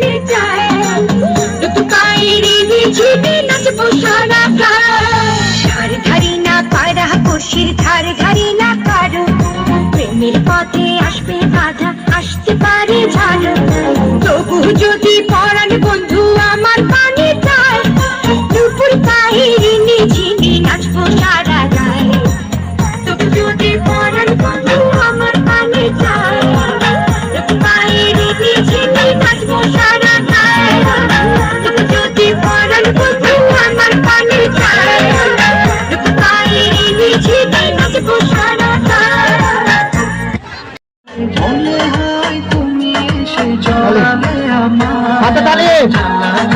ধারে হাতে তালি।